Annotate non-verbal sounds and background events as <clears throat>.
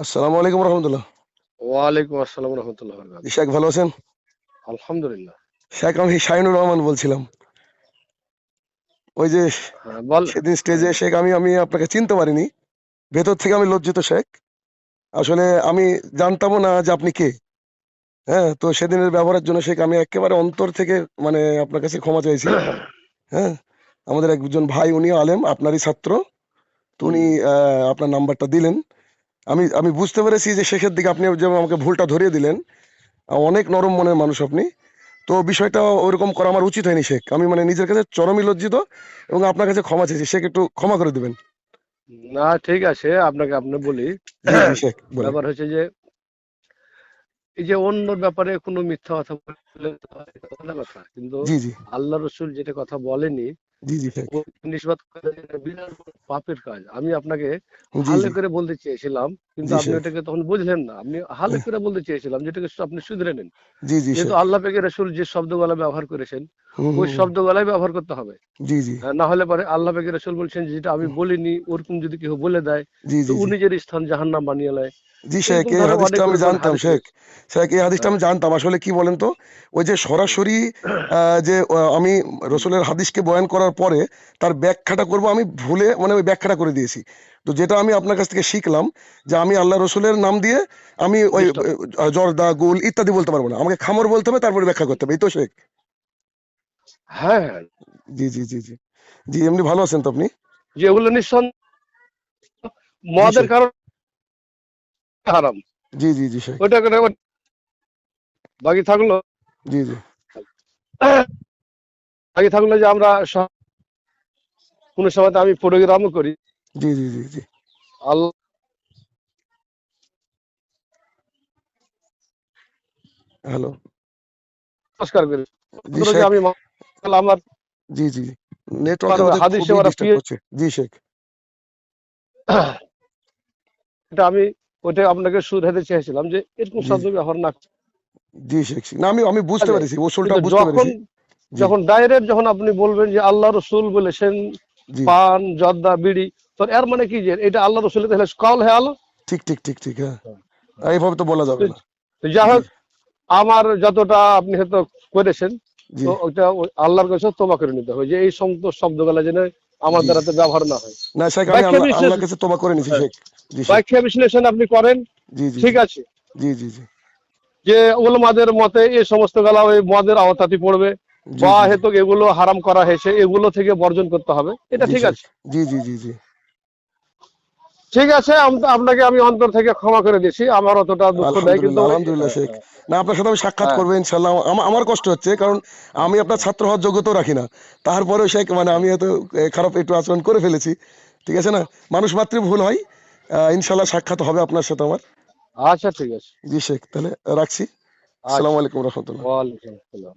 আসসালামু আলাইকুম রহমতুল্লাহ। ওয়ালাইকুম আসসালাম রহমতুল্লাহ। শেখ ভালো আছেন? আলহামদুলিল্লাহ। শেখ আমি শাহিনুর রহমান বলছিলাম। ওই যে হ্যাঁ, সেদিন স্টেজে শেখ আমি আমি আপনাকে চিনতে পারিনি। ভেতর থেকে আমি লজ্জিত শেখ। আসলে আমি জানতামও না যে আপনি কে। হ্যাঁ তো সেদিনের ব্যবহারের জন্য শেখ আমি একেবারে অন্তর থেকে মানে আপনার কাছে ক্ষমা চাইছি। <coughs> হ্যাঁ আমাদের একজন ভাই উনি আলেম আপনারই ছাত্র। তো উনি আপনার নাম্বারটা দিলেন। আমি আমি বুঝতে পেরেছি যে শেষের দিকে আপনি যেমন আমাকে ভুলটা ধরিয়ে দিলেন অনেক নরম মনের মানুষ আপনি। তো বিষয়টা ওইরকম করা আমার উচিত হয়নি শেখ। আমি মানে নিজের কাছে চরমই লজ্জিত এবং আপনার কাছে ক্ষমা চেয়েছি। শেখ একটু ক্ষমা করে দেবেন। না ঠিক আছে আপনাকে আপনি বলি। জি শেখ ব্যাপার হচ্ছে যে এই যে অন্যর ব্যাপারে কোনো মিথ্যা কথা হয়, কথা কিন্তু আল্লাহ রসুল যেটা কথা বলেনি নিষ্পাত বিরাট পাপের কাজ। আমি আপনাকে হালে করে বলতে চেয়েছিলাম কিন্তু আপনি ওটাকে তখন বুঝলেন না। আপনি হালে করে বলতে চেয়েছিলাম যেটাকে আপনি শুধরে নেন। যেহেতু আল্লাহ পেকে রসুল যে শব্দগুলা ব্যবহার করেছেন ওই শব্দগুলাই ব্যবহার করতে হবে। না হলে পরে আল্লাহ পেকে রসুল বলছেন যেটা আমি বলিনি ওরকম যদি কেউ বলে দেয় জি নিজের স্থান জাহান্নাম বানিয়ে নেয় জি শেখ এই হাদিসটা আমি জানতাম শেখ। শেখ এই হাদিসটা আমি জানতাম। আসলে কি বলেন তো? ওই যে সরাসরি যে আমি রসুলের হাদিসকে বয়ান করার পরে তার ব্যাখ্যাটা করব আমি ভুলে মানে ওই ব্যাখ্যাটা করে দিয়েছি। তো যেটা আমি আপনার কাছ থেকে শিখলাম যে আমি আল্লাহ রসুলের নাম দিয়ে আমি ওই জর্দা গুল ইত্যাদি বলতে পারব না। আমাকে খামর বলতে হবে তারপরে ব্যাখ্যা করতে হবে। এই তো শেখ? হ্যাঁ হ্যাঁ। জি জি জি জি। জি এমনি ভালো আছেন তো আপনি? যে এগুলো নিঃসন্দেহ। মদের। কারণ হারাম। জি জি জি ওইটা করে বাকি থাকল? জি জি। বাকি থাকল যে আমরা কোনো সময় আমি প্রোগ্রামও করি। জি জি জি জি। আল্লাহ হ্যালো। নমস্কার করি। আমি আমার জি জি। হাদিসে করছে। জি শেখ। <clears throat> এটা আমি ওইটা আপনাকে শুধাতে চেয়েছিলাম যে এরকম। শব্দ ব্যবহার না জি শেখ না আমি আমি বুঝতে পেরেছি ওসুলটা বুঝতে পেরেছি। যখন ডাইরেক্ট যখন আপনি বলবেন যে আল্লাহ রসুল বলেছেন পান জর্দা বিড়ি তো এর মানে কি যে এটা আল্লাহ রসুলের তাহলে কল হে আলো ঠিক ঠিক ঠিক ঠিক হ্যাঁ। এইভাবে তো বলা যাবে না। তো যাই হোক আমার যতটা আপনি হয়তো করেছেন তো ওটা আল্লাহর কাছে তোবা করে নিতে হবে যে এই সমস্ত শব্দগুলো যেন আমার। দ্বারাতে ব্যবহার না হয়। না শেখ আমি আল্লাহর কাছে তোবা করে নিছি হ্যাঁ। শেখ। ব্যাখ্যা বিশ্লেষণ আপনি করেন? ঠিক আছে। জি জি জি। যে ওলমাদের মতে এই সমস্ত গেলা ওই মদের আওতাতে পড়বে বা জি, হেতুক এগুলো হারাম করা হয়েছে এগুলো থেকে বর্জন করতে হবে। এটা ঠিক আছে? জি। জি জি জি ঠিক আছে আপনাকে আমি অন্তর থেকে ক্ষমা করে দিয়েছি আমার অতটা দুঃখ নেই কিন্তু আলহামদুলিল্লাহ শেখ। না আপনার সাথে আমি সাক্ষাৎ হ্যাঁ। করব ইনশাল্লাহ আমার কষ্ট হচ্ছে কারণ আমি আপনার ছাত্র হওয়ার যোগ্যতাও রাখি না। তারপরেও শেখ মানে আমি হয়তো খারাপ একটু আচরণ করে ফেলেছি। ঠিক আছে না? মানুষ মাত্রই ভুল হয় ইনশাল্লাহ সাক্ষাৎ হবে আপনার সাথে আমার। আচ্ছা ঠিক আছে। জি শেখ তাহলে রাখছি। আসসালামু আলাইকুম রহমতুল্লাহ। ওয়ালাইকুম আসসালাম।